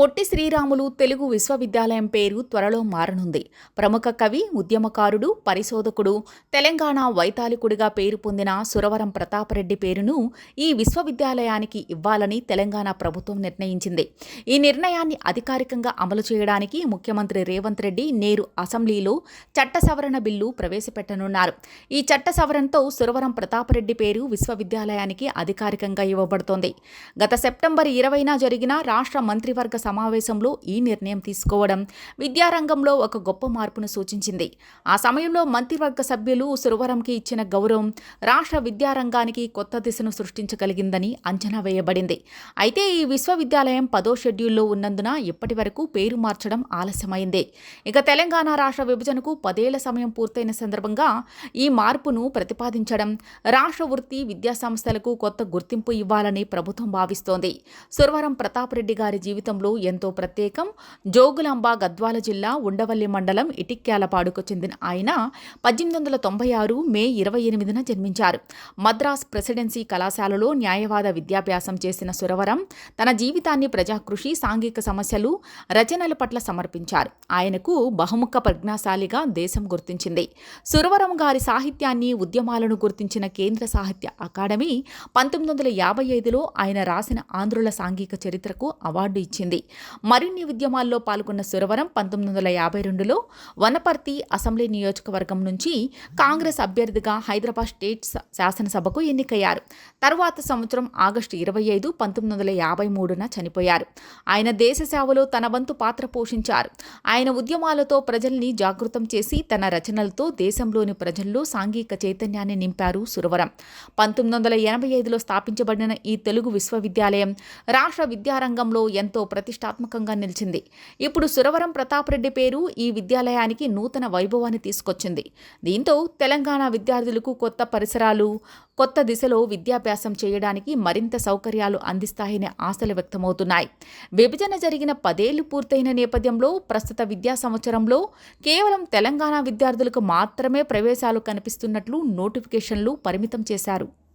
పొట్టి శ్రీరాములు తెలుగు విశ్వవిద్యాలయం పేరు త్వరలో మారనుంది. ప్రముఖ కవి ఉద్యమకారుడు పరిశోధకుడు తెలంగాణ వైతాళికుడిగా పేరు పొందిన సురవరం ప్రతాపరెడ్డి పేరును ఈ విశ్వవిద్యాలయానికి ఇవ్వాలని తెలంగాణ ప్రభుత్వం నిర్ణయించింది. ఈ నిర్ణయాన్ని అధికారికంగా అమలు చేయడానికి ముఖ్యమంత్రి రేవంత్ రెడ్డి నేరు అసెంబ్లీలో చట్ట సవరణ బిల్లు ప్రవేశపెట్టనున్నారు. ఈ చట్ట సవరణతో సురవరం ప్రతాపరెడ్డి పేరు విశ్వవిద్యాలయానికి అధికారికంగా ఇవ్వబడుతోంది. గత సెప్టెంబర్ ఇరవైన జరిగిన రాష్ట్ర మంత్రివర్గ సమావేశంలో ఈ నిర్ణయం తీసుకోవడం విద్యారంగంలో ఒక గొప్ప మార్పును సూచించింది. ఆ సమయంలో మంత్రివర్గ సభ్యులు సురవరంకి ఇచ్చిన గౌరవం రాష్ట్ర విద్యారంగానికి కొత్త దిశను సృష్టించగలిగిందని అంచనా వేయబడింది. అయితే ఈ విశ్వవిద్యాలయం పదో షెడ్యూల్లో ఉన్నందున ఇప్పటి వరకు పేరు మార్చడం ఆలస్యమైంది. ఇక తెలంగాణ రాష్ట్ర విభజనకు పదేళ్ళ సమయం పూర్తయిన సందర్భంగా ఈ మార్పును ప్రతిపాదించడం రాష్ట్ర వృత్తి విద్యా సంస్థలకు కొత్త గుర్తింపు ఇవ్వాలని ప్రభుత్వం భావిస్తోంది. సురవరం ప్రతాపరెడ్డి గారి జీవితంలో ఎంతో ప్రత్యేకం. జోగులాంబ గద్వాల జిల్లా ఉండవల్లి మండలం ఇటిక్యాలపాడుకు చెందిన ఆయన పద్దెనిమిది వందల తొంభై ఆరు మే ఇరవై ఎనిమిదిన జన్మించారు. మద్రాస్ ప్రెసిడెన్సీ కళాశాలలో న్యాయవాద విద్యాభ్యాసం చేసిన సురవరం తన జీవితాన్ని ప్రజాకృషి సాంఘిక సమస్యలు రచనల పట్ల సమర్పించారు. ఆయనకు బహుముఖ ప్రజ్ఞాశాలిగా దేశం గుర్తించింది. సురవరం గారి సాహిత్యాన్ని ఉద్యమాలను గుర్తించిన కేంద్ర సాహిత్య అకాడమీ పంతొమ్మిది వందల యాభై ఐదులో ఆయన రాసిన ఆంధ్రుల సాంఘిక చరిత్రకు అవార్డు ఇచ్చింది. మరిన్ని ఉద్యమాల్లో పాల్గొన్న సురవరం పంతొమ్మిది వందల యాభై రెండులో వనపర్తి అసెంబ్లీ నియోజకవర్గం నుంచి కాంగ్రెస్ అభ్యర్థిగా హైదరాబాద్ స్టేట్ శాసనసభకు ఎన్నికయ్యారు. తరువాత సంవత్సరం ఆగస్టు ఇరవై ఐదు పంతొమ్మిది వందల యాభై మూడున చనిపోయారు. ఆయన దేశ సేవలో తన వంతు పాత్ర పోషించారు. ఆయన ఉద్యమాలతో ప్రజల్ని జాగృతం చేసి తన రచనలతో దేశంలోని ప్రజల్లో సాంఘిక చైతన్యాన్ని నింపారు సురవరం. పంతొమ్మిది వందల ఎనభై ఐదులో స్థాపించబడిన ఈ తెలుగు విశ్వవిద్యాలయం రాష్ట్ర విద్యారంగంలో ఎంతో ప్రతిష్టాత్మకంగా నిలిచింది. ఇప్పుడు సురవరం ప్రతాపరెడ్డి పేరు ఈ విద్యాలయానికి నూతన వైభవాన్ని తీసుకొచ్చింది. దీంతో తెలంగాణ విద్యార్థులకు కొత్త పరిసరాలు కొత్త దిశలో విద్యాభ్యాసం చేయడానికి మరింత సౌకర్యాలు అందిస్తాయనే ఆశలు వ్యక్తమవుతున్నాయి. విభజన జరిగిన పదేళ్ళు పూర్తయిన నేపథ్యంలో ప్రస్తుత విద్యా సంవత్సరంలో కేవలం తెలంగాణ విద్యార్థులకు మాత్రమే ప్రవేశాలు కనిపిస్తున్నట్లు నోటిఫికేషన్లు పరిమితం చేశారు.